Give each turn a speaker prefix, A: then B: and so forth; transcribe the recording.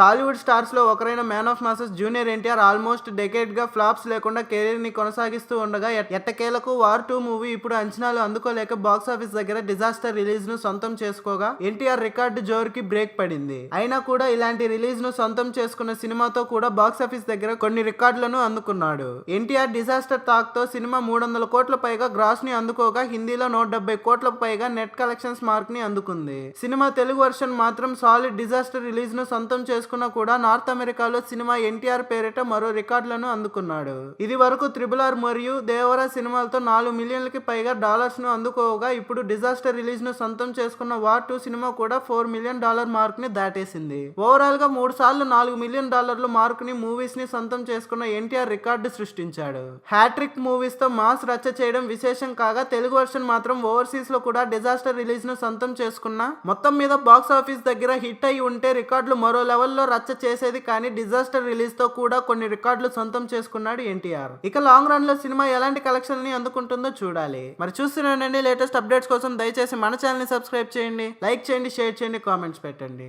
A: టాలీవుడ్ స్టార్స్లో ఒకరైన man of masses junior NTR almost డెకేడ్గా flops లేకుండా కెరీర్ని కొనసాగిస్తూ ఉండగా ఎట్టకేలకు వార్ టూ మూవీ ఇప్పుడు అంచనాలు అందుకోలేక బాక్స్ ఆఫీస్ దగ్గర డిజాస్టర్ రిలీజ్ను సొంతం చేసుకోగా ఎన్టీఆర్ రికార్డు జోరుకి బ్రేక్ పడింది. అయినా కూడా ఇలాంటి రిలీజ్ను సొంతం చేసుకున్న సినిమాతో కూడా బాక్స్ ఆఫీస్ దగ్గర కొన్ని రికార్డులను అందుకున్నాడు. ఎన్టీఆర్ డిజాస్టర్ తాక్తో సినిమా మూడు వందల కోట్ల పైగా గ్రాస్ని అందుకోగా హిందీలో నూట డెబ్బై కోట్లకు పైగా నెట్ కలెక్షన్స్ మార్క్ని అందుకుంది. సినిమా తెలుగు వర్షన్ మాత్రం సాలిడ్ డిజాస్టర్ రిలీజ్ను సొంతం చేసుకున్నా కూడా నార్త్ అమెరికాలో సినిమా ఎన్టీఆర్ పేరిట మరో రికార్డులను అందుకున్నాడు. ఇది వరకు త్రిబుల్ ఆర్ మరియు దేవరా సినిమాలతో నాలుగు మిలియన్లకి పైగా డాలర్స్ను అందుకోగా ఇప్పుడు డిజాస్టర్ రిలీజ్ను సొంతం చేసుకున్న వార్ టూ సినిమా కూడా ఫోర్ మిలియన్ డాలర్ మార్క్ని దాటేసింది. ఓవరాల్గా మూడు సార్లు నాలుగు మిలియన్ డాలర్ల మార్క్ని మూవీస్ని సొంతం చేసుకున్న ఎన్టీఆర్ రికార్డు సృష్టించాడు. హ్యాట్రిక్ మూవీస్తో మాస్ రచ్చ చేయడం విశేషం కాగా తెలుగు వర్షన్ మాత్రం ఓవర్సీస్లో కూడా డిజాస్టర్ రిలీజ్ను సొంతం చేసుకున్న మొత్తం మీద బాక్స్ ఆఫీస్ దగ్గర హిట్ అయి ఉంటే రికార్డులు మరో లెవెల్లో రచ్చ చేసేది కానీ డిజాస్టర్ రిలీజ్తో కూడా కొన్ని రికార్డులు సొంతం చేసుకున్నాడు ఎన్టీఆర్. ఇక లాంగ్ రన్లో సినిమా ఎలాంటి కలెక్షన్ని అందుకుంటుందో చూడాలి. మరి చూస్తున్నానండి లేటెస్ట్ అప్డేట్స్ కోసం దయచేసి మన ఛానల్ని సబ్స్క్రైబ్ చేయండి లైక్ చేయండి షేర్ చేయండి కామెంట్స్ పెట్టండి.